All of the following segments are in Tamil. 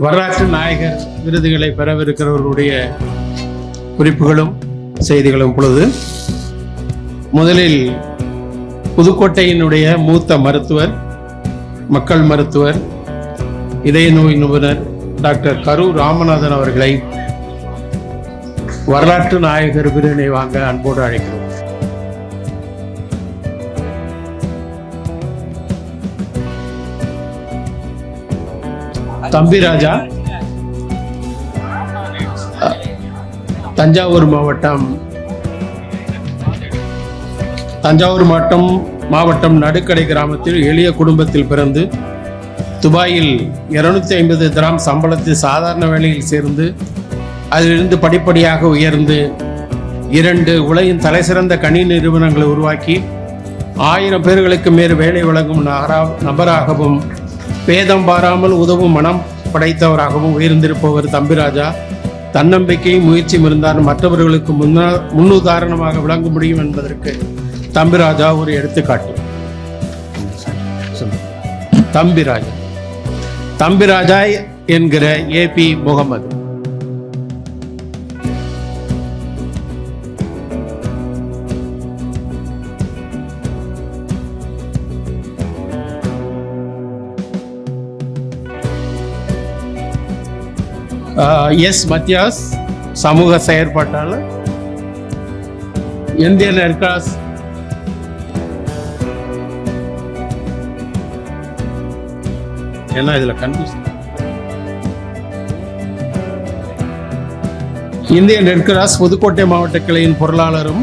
வரலாற்று நாயகர் விருதுகளை பெறவிருக்கிறவர்களுடைய குறிப்புகளும் செய்திகளும் பொழுது முதலில் புதுக்கோட்டையினுடைய மூத்த மருத்துவர் மக்கள் மருத்துவர் இதய நோய் நிபுணர் டாக்டர் கரு ராமநாதன் அவர்களை வரலாற்று நாயகர் விருதினை வாங்க அன்போடு அழைக்கிறோம். தம்பிராஜா தஞ்சாவூர் மாவட்டம். தஞ்சாவூர் மாவட்டம் மாவட்டம் நடுக்கடை கிராமத்தில் எளிய குடும்பத்தில் பிறந்து துபாயில் இருநூத்தி ஐம்பது கிராம் சம்பளத்தில் சாதாரண வேலையில் சேர்ந்து அதிலிருந்து படிப்படியாக உயர்ந்து இரண்டு உலகின் தலைசிறந்த கணினி நிறுவனங்களை உருவாக்கி ஆயிரம் பேர்களுக்கு மேல் வேலை வழங்கும் நகரா- நபராகவும் பேதம் பாராமல் உதவும் மனம் படைத்தவராகவும் உயர்ந்திருப்பவர் தம்பிராஜா. தன்னம்பிக்கை முயற்சியும் இருந்தால் மற்றவர்களுக்கு முன்னா முன்னுதாரணமாக விளங்க முடியும் என்பதற்கு தம்பிராஜா ஒரு எடுத்துக்காட்டு. தம்பிராஜா. தம்பிராஜா என்கிற ஏபி முகமது. எஸ் மத்தியாஸ் சமூக செயற்பாட்டாளர் இந்தியன் ரெட்கிராஸ். ஏன்னா இதில் confuse Indian red cross Pudukkottai மாவட்ட கிளையின் பொருளாளரும்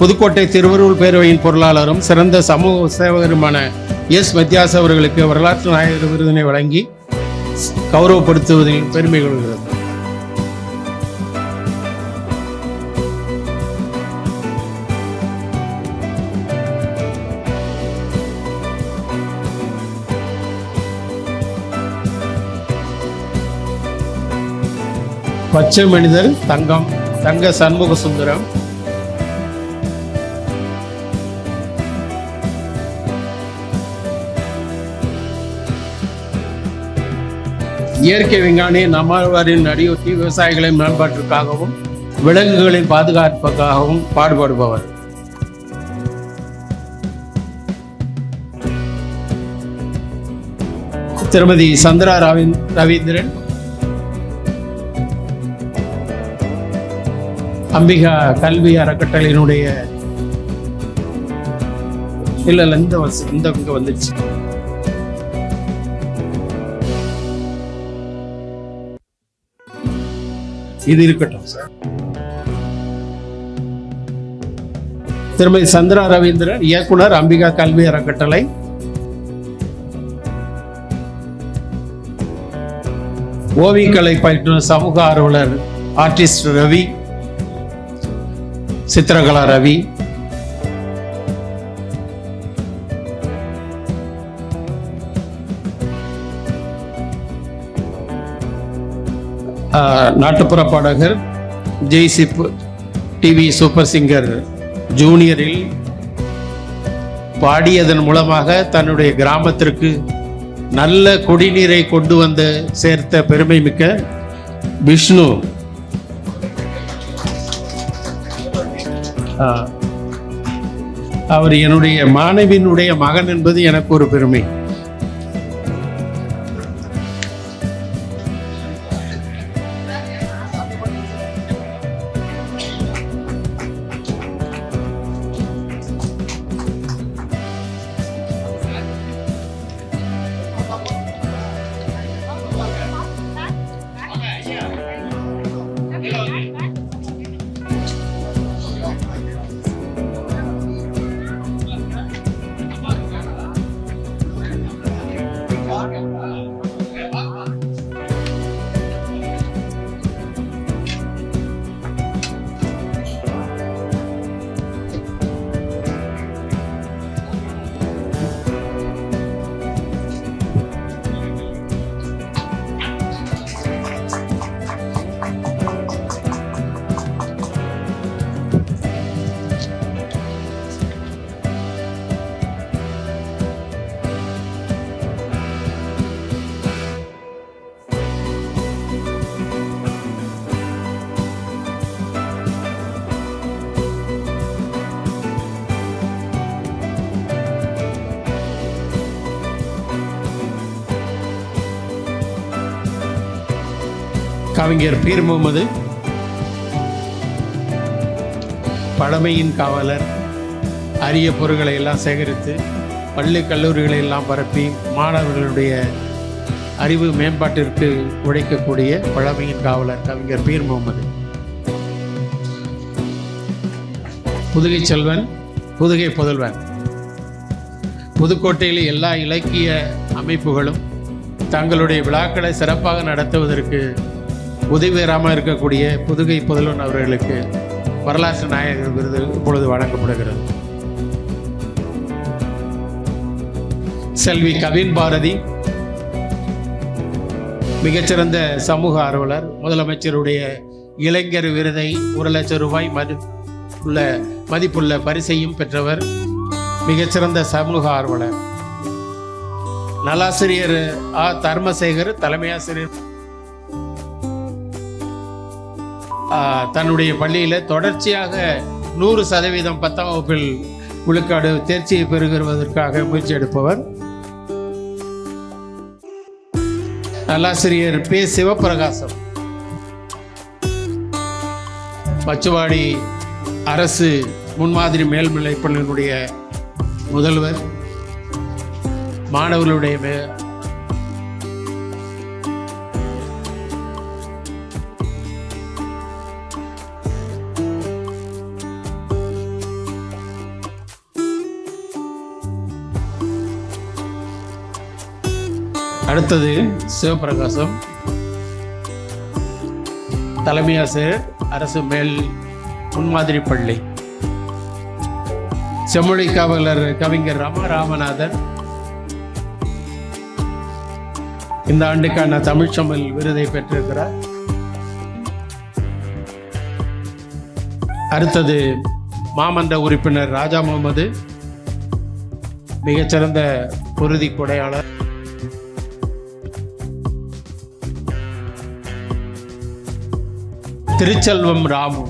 புதுக்கோட்டை திருவருள் பேரவையின் பொருளாளரும் சிறந்த சமூக சேவகருமான எஸ் மத்தியாஸ் அவர்களுக்கு வரலாற்று நாயகர் விருதினை வழங்கி கௌரவப்படுத்துவதில் பெருமை கொள்கிறது. பச்சை மனிதர் தங்கம் தங்க சண்முக சுந்தரம். இயற்கை விஞ்ஞானி நம்மாழ்வாரின் அடியொட்டி விவசாயிகளின் மேம்பாட்டிற்காகவும் விலங்குகளின் பாதுகாப்புக்காகவும் பாடுபடுபவர். திருமதி சந்திரா ரவீந் ரவீந்திரன் அம்பிகா கல்வி அறக்கட்டளையினுடைய இல்லை இந்த வருஷம் இந்த இங்க வந்துச்சு இது இருக்கட்டும் சார் திருமதி சந்திரா ரவீந்திரன் இயக்குனர் அம்பிகா கல்வி அறக்கட்டளை. ஓவியக்கலை பயிற்றுனர் சமூக ஆர்வலர் ஆர்டிஸ்ட் ரவி. சித்திரகலா ரவி. நாட்டுப்புற பாடகர் ஜெய் சிப் டிவி சூப்பர் சிங்கர் ஜூனியரில் பாடியதன் மூலமாக தன்னுடைய கிராமத்திற்கு நல்ல குடிநீரை கொண்டு வந்து சேர்த்த பெருமை மிக்க விஷ்ணு. அவர் என்னுடைய மாணவியினுடைய மகன் என்பது எனக்கு ஒரு பெருமை. கவிஞர் பீர் முகமது பழமையின் காவலர் அரிய பொருட்களை எல்லாம் சேகரித்து பள்ளி கல்லூரிகளை எல்லாம் பரப்பி மாணவர்களுடைய அறிவு மேம்பாட்டிற்கு உழைக்கக்கூடிய பழமையின் காவலர் கவிஞர் பீர் முகமது. புதுகை செல்வன் புதுகை புதல்வன் புதுக்கோட்டையில் எல்லா இலக்கிய அமைப்புகளும் தங்களுடைய விழாக்களை சிறப்பாக நடத்துவதற்கு உதவிகரமாக இருக்கக்கூடிய புதுகை புதல்வன் அவர்களுக்கு வரலாற்று நாயகர் விருது இப்பொழுது வழங்கப்படுகிறது. செல்வி கவின் பாரதி மிகச்சிறந்த சமூக ஆர்வலர் முதலமைச்சருடைய இளைஞர் விருதை ஒரு லட்சம் ரூபாய் மதி உள்ள மதிப்புள்ள பரிசையும் பெற்றவர் மிகச்சிறந்த சமூக ஆர்வலர். நலாசிரியர் ஆ. தர்மசேகர் தலைமையாசிரியர் தன்னுடைய பள்ளியில் தொடர்ச்சியாக நூறு சதவீதம் பத்தாம் வகுப்பில் விழுக்காடு தேர்ச்சியை பெறுகிறதற்காக முயற்சி எடுப்பவர். நல்லாசிரியர் பே. சிவபிரகாசம். பச்சுவாடி அரசு முன்மாதிரி மேல்நிலைப் பள்ளியினுடைய முதல்வர். மாணவர்களுடைய அடுத்தது சிவபிரகாசம். தலைமை ஆசிரியர் அரசு மேல் முன்மாதிரி பள்ளி. செம்மொழி காவலர் கவிஞர் ரம ராமநாதன் இந்த ஆண்டுக்கான தமிழ்ச்சமல் விருதை பெற்றிருக்கிறார். அடுத்தது மாமன்ற உறுப்பினர் ராஜா முகமது. மிகச்சிறந்த குருதி கொடையாளர். திருச்செல்வம் ராமு.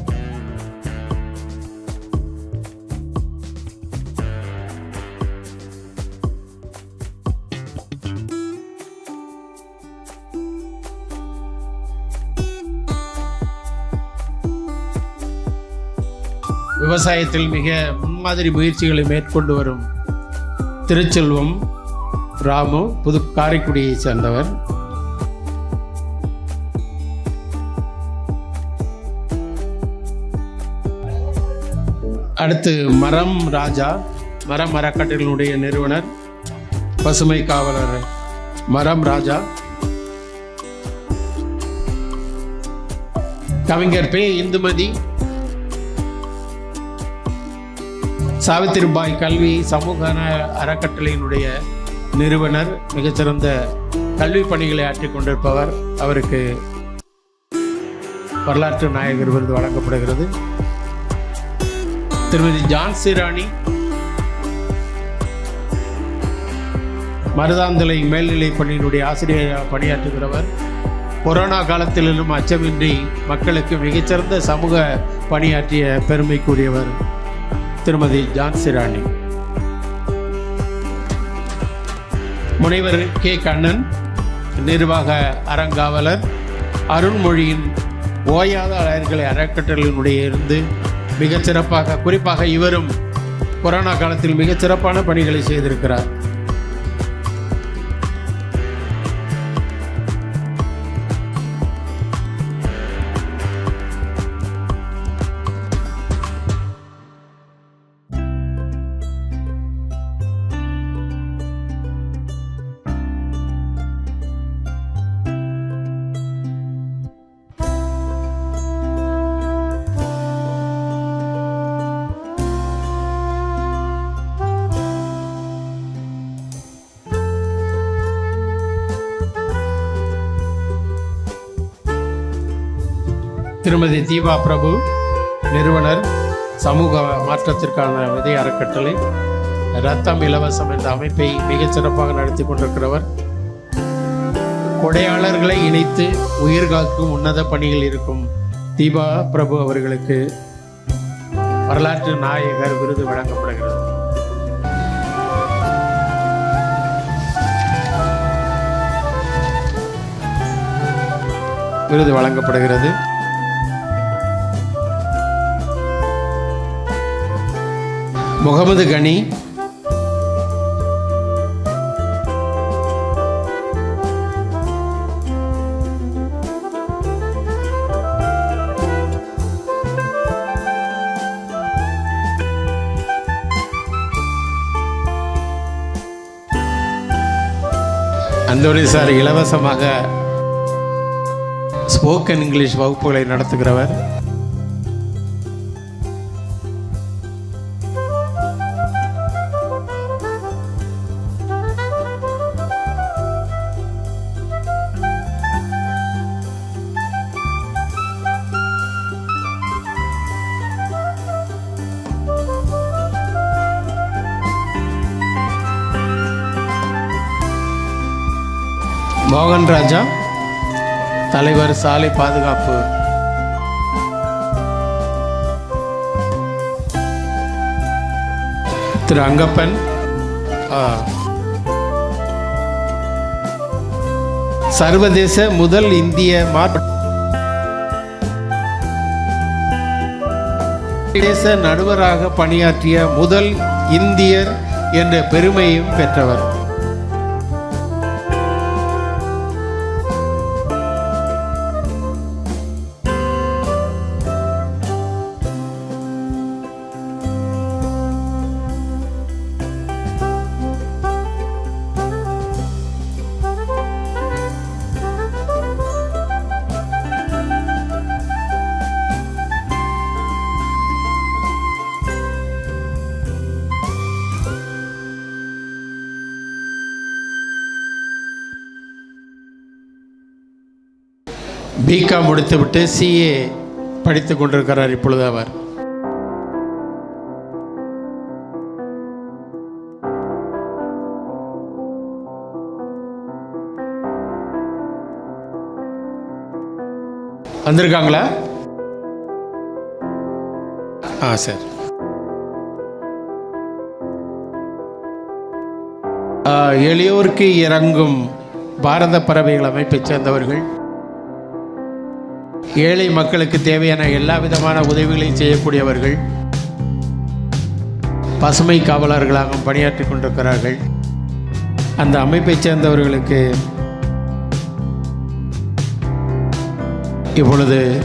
விவசாயத்தில் மிக முன்மாதிரி முயற்சிகளை மேற்கொண்டு வரும் திருச்செல்வம் ராமு புது காரைக்குடியை சேர்ந்தவர். அடுத்து மரம் ராஜா மரம் அறக்கட்டளையினுடைய நிறுவனர் பசுமை காவலர் மரம் ராஜா. கவிஞர் பே. இந்துமதி சாவித்திரிபாய் கல்வி சமூக அறக்கட்டளையினுடைய நிறுவனர் மிகச்சிறந்த கல்வி பணிகளை ஆற்றிக் கொண்டிருப்பவர். அவருக்கு வரலாற்று நாயகர் விருது வழங்கப்படுகிறது. திருமதி ஜான்சி ராணி. மருதாந்தலை மேல்நிலைப் பள்ளியினுடைய ஆசிரியராக பணியாற்றுகிறவர். கொரோனா காலத்திலும் அச்சமின்றி மக்களுக்கு மிகச்சிறந்த சமூக பணியாற்றிய பெருமைக்குரியவர் திருமதி ஜான்சி ராணி. முனைவர் கே. கண்ணன் நிர்வாக அறங்காவலர் அருண்மொழியின் ஓயாத அலையர்களை அறக்கட்டளையினுடைய இருந்து மிகச் சிறப்பாக குறிப்பாக இவரும் கொரோனா காலத்தில் மிகச் சிறப்பான பணிகளை செய்திருக்கிறார். திருமதி தீபா பிரபு நிறுவனர் சமூக மாற்றத்திற்கான விதை அறக்கட்டளை ரத்தம் இலவசம் என்ற அமைப்பை மிகச் சிறப்பாக நடத்தி கொண்டிருக்கிறவர். கொடையாளர்களை இணைத்து உயிர் காக்கும் உன்னத பணியில் இருக்கும் தீபா பிரபு அவர்களுக்கு வரலாற்று நாயகர் விருது வழங்கப்படுகிறது. விருது வழங்கப்படுகிறது. முகமது கனி. அந்தோனி சார் இலவசமாக ஸ்போக்கன் இங்கிலீஷ் வகுப்புகளை நடத்துகிறவர் பொன் ராஜா தலைவர் சாலை பாதுகாப்பு. திரு அங்கப்பன் சர்வதேச முதல் இந்திய சர்வதேச நடுவராக பணியாற்றிய முதல் இந்தியர் என்ற பெருமையும் பெற்றவர். பிகாம் முடித்துவிட்டு சிஏ படித்து கொண்டிருக்கிறார் இப்பொழுது அவர். வந்திருக்காங்களா? ஆ சார். எளியோருக்கு இறங்கும் பாரத பறவைகள் அமைப்பைச் சேர்ந்தவர்கள் ஏழை மக்களுக்கு தேவையான எல்லா விதமான உதவிகளையும் செய்யக்கூடியவர்கள் பசுமை காவலர்களாக பணியாற்றி கொண்டிருக்கிறார்கள். அந்த அமைப்பைச் சேர்ந்தவர்களுக்கு இப்பொழுது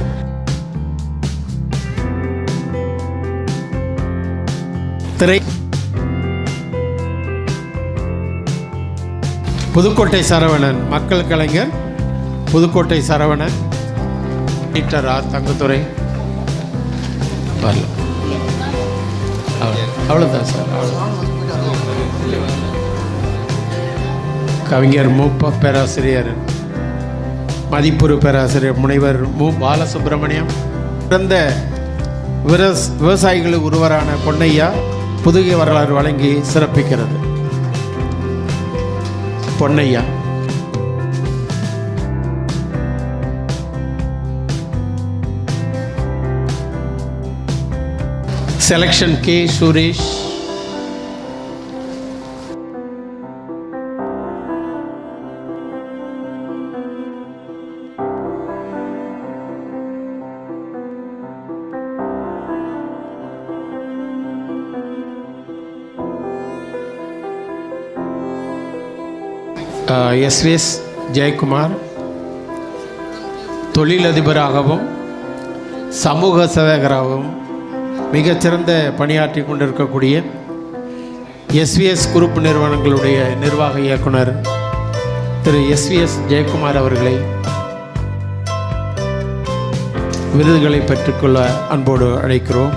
திரை புதுக்கோட்டை சரவணன் மக்கள் கலைஞர் புதுக்கோட்டை சரவணன் டீச்சர் ஆர் தங்கத்துறை? வரல. அவ்வளோ- அவ்வளோதான் சார் கவிஞர் மூப்ப பேராசிரியர் மதிப்புறு பேராசிரியர் முனைவர் மு. பாலசுப்ரமணியம் பிறந்த விவஸ் விவசாயிகள் ஒருவரான பொன்னையா புதுகை வரலாறு வழங்கி சிறப்பிக்கிறது. Ponnaiya. Selection K Suresh SVS Jayakumar தொழிலதிபராகவும் சமூக சேவகராகவும் மிகச்சிறந்த பணியாற்றி கொண்டிருக்கக்கூடிய எஸ்விஎஸ் குரூப் நிறுவனங்களுடைய நிர்வாக இயக்குனர் திரு எஸ்விஎஸ் ஜெயக்குமார் அவர்களை விருதுகளை பெற்றுக்கொள்ள அன்போடு அழைக்கிறோம்.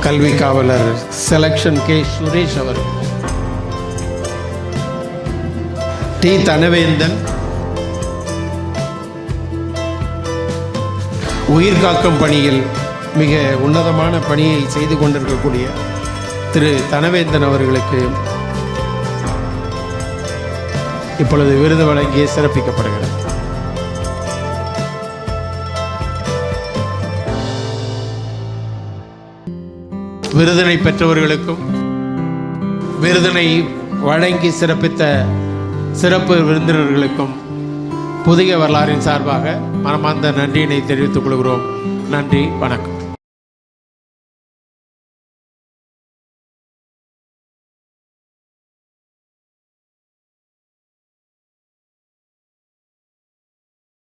கல்வி காவலர் செலக்ஷன் கே சுரேஷ் அவர் டி தனவேந்தன். உயிர் காக்கும் பணியில் மிக உன்னதமான பணியை செய்து கொண்டிருக்கக்கூடிய திரு தனவேந்தன் அவர்களுக்கு இப்பொழுது விருது வழங்கி சிறப்பிக்கப்படுகிறது. விருதினை பெற்றவர்களுக்கும் விருதினை வழங்கி சிறப்பித்த சிறப்பு விருந்தினர்களுக்கும் புதிய வரலாறின் சார்பாக மனமார்ந்த நன்றியினை தெரிவித்துக் கொள்கிறோம். நன்றி வணக்கம்.